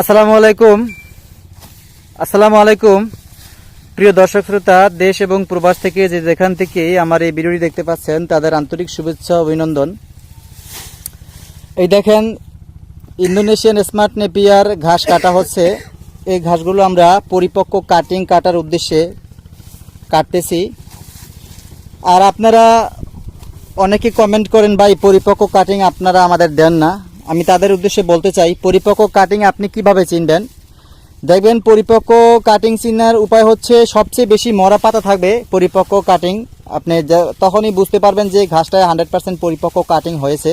আসসালামু আলাইকুম। আসসালামু আলাইকুম। প্রিয় দর্শক শ্রোতা, দেশ এবং প্রবাস থেকে যে যেখান থেকে আমার এই ভিডিওটি দেখতে পাচ্ছেন, তাদের আন্তরিক শুভেচ্ছা অভিনন্দন। এই দেখেন, ইন্দোনেশিয়ান স্মার্ট নেপিয়ার ঘাস কাটা হচ্ছে। এই ঘাসগুলো আমরা পরিপক্ক কাটিং কাটার উদ্দেশ্যে কাটতেছি। আর আপনারা অনেকে কমেন্ট করেন, ভাই, পরিপক্ক কাটিং আপনারা আমাদের দেন না। আমি তাদের উদ্দেশ্যে বলতে চাই, পরিপক্ক কাটিং আপনি কীভাবে চিনবেন? দেখবেন পরিপক্ক কাটিং চিনার উপায় হচ্ছে সবচেয়ে বেশি মরা পাতা থাকবে পরিপক্ক কাটিং আপনি তখনই বুঝতে পারবেন যে ঘাসটায় হান্ড্রেড পার্সেন্ট পরিপক্ক কাটিং হয়েছে।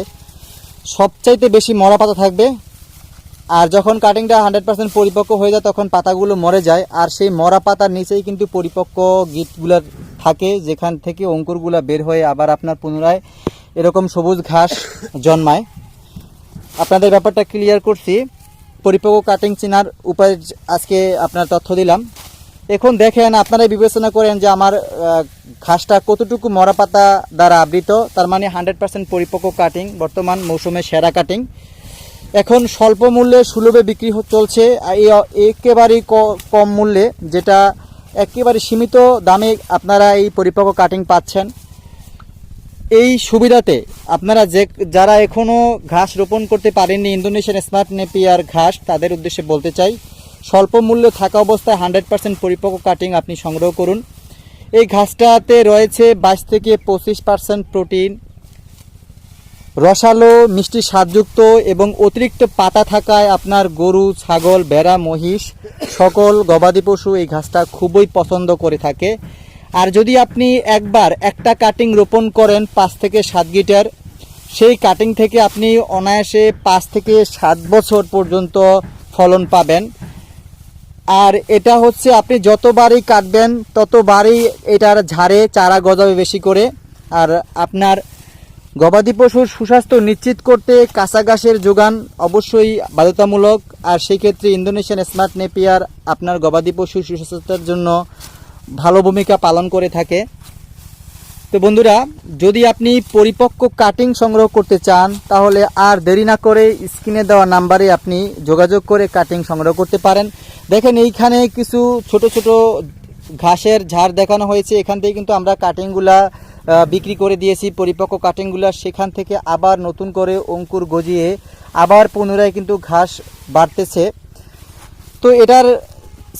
সবচাইতে বেশি মরা পাতা থাকবে, আর যখন কাটিংটা হান্ড্রেড পার্সেন্ট পরিপক্ক হয়ে যায়, তখন পাতাগুলো মরে যায়, আর সেই মরা পাতার নিচেই কিন্তু পরিপক্ক গিটগুলো থাকে, যেখান থেকে অঙ্কুরগুলো বের হয়ে আবার আপনার পুনরায় এরকম সবুজ ঘাস জন্মায়। আপনাদের ব্যাপারটা ক্লিয়ার করছি। পরিপক্ক কাটিং চেনার উপায় আজকে আপনার তথ্য দিলাম। এখন দেখেন, আপনারাই বিবেচনা করেন যে আমার ঘাসটা কতটুকু মরা পাতা দ্বারা আবৃত, তার মানে হান্ড্রেড পার্সেন্ট পরিপক্ক কাটিং বর্তমান মৌসুমে সেরা কাটিং এখন স্বল্প মূল্যে সুলভে বিক্রি চলছে একেবারেই কম মূল্যে, যেটা একেবারে সীমিত দামে আপনারা এই পরিপক্ক কাটিং পাচ্ছেন। এই সুবিধাতে আপনারা যে যারা এখনও ঘাস রোপণ করতে পারেননি, ইন্দোনেশিয়ান স্মার্ট নেপিয়ার ঘাস, তাদের উদ্দেশ্যে বলতে চাই, স্বল্প মূল্যে থাকা অবস্থায় হান্ড্রেড পার্সেন্ট পরিপক্ক কাটিং আপনি সংগ্রহ করুন। এই ঘাসটাতে রয়েছে বাইশ থেকে পঁচিশ পার্সেন্ট প্রোটিন, রসালো মিষ্টি স্বাদযুক্ত এবং অতিরিক্ত পাতা থাকায় আপনার গরু, ছাগল, ভেড়া, মহিষ সকল গবাদি পশু এই ঘাসটা খুবই পছন্দ করে থাকে। আর যদি আপনি একবার একটা কাটিং রোপণ করেন পাঁচ থেকে সাত গিটার, সেই কাটিং থেকে আপনি অনায়াসে পাঁচ থেকে সাত বছর পর্যন্ত ফলন পাবেন। আর এটা হচ্ছে আপনি যতবারই কাটবেন, ততবারই এটার ঝাড়ে চারা গজাবে বেশি করে। আর আপনার গবাদি পশুর সুস্বাস্থ্য নিশ্চিত করতে কাঁচা ঘাসের যোগান অবশ্যই বাধ্যতামূলক। আর সেই ক্ষেত্রে ইন্দোনেশিয়ান স্মার্ট নেপিয়ার আপনার গবাদি পশুর সুস্বাস্থ্যের জন্য ভালো ভূমিকা পালন করে থাকে। তো বন্ধুরা, যদি আপনি পরিপক্ক কাটিং সংগ্রহ করতে চান, তাহলে আর দেরি না করে স্ক্রিনে দেওয়া নাম্বারে আপনি যোগাযোগ করে কাটিং সংগ্রহ করতে পারেন। দেখেন, এইখানে কিছু ছোট ছোট ঘাসের ঝাড় দেখানো হয়েছে। এখান থেকে কিন্তু আমরা কাটিংগুলা বিক্রি করে দিয়েছি। পরিপক্ক কাটিংগুলা সেখান থেকে আবার নতুন করে অঙ্কুর গজিয়ে আবার পুনরায় কিন্তু ঘাস বাড়তেছে। তো এটার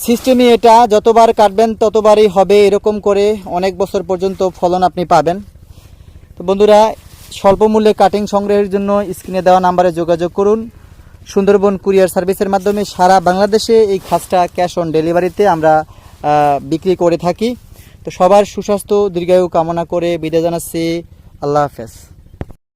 সিস্টেমই এটা যতবার কাটবেন ততবারই হবে এরকম করে অনেক বছর পর্যন্ত ফলন আপনি পাবেন। তো বন্ধুরা, স্বল্প মূল্যে কাটিং সংগ্রহের জন্য স্ক্রিনে দেওয়া নাম্বারে যোগাযোগ করুন। সুন্দরবন কুরিয়ার সার্ভিসের মাধ্যমে সারা বাংলাদেশে এই খাসটা ক্যাশ অন ডেলিভারিতে আমরা বিক্রি করে থাকি। তো সবার সুস্বাস্থ্য, দীর্ঘায়ু কামনা করে বিদায় জানাচ্ছি। আল্লাহ হাফেজ।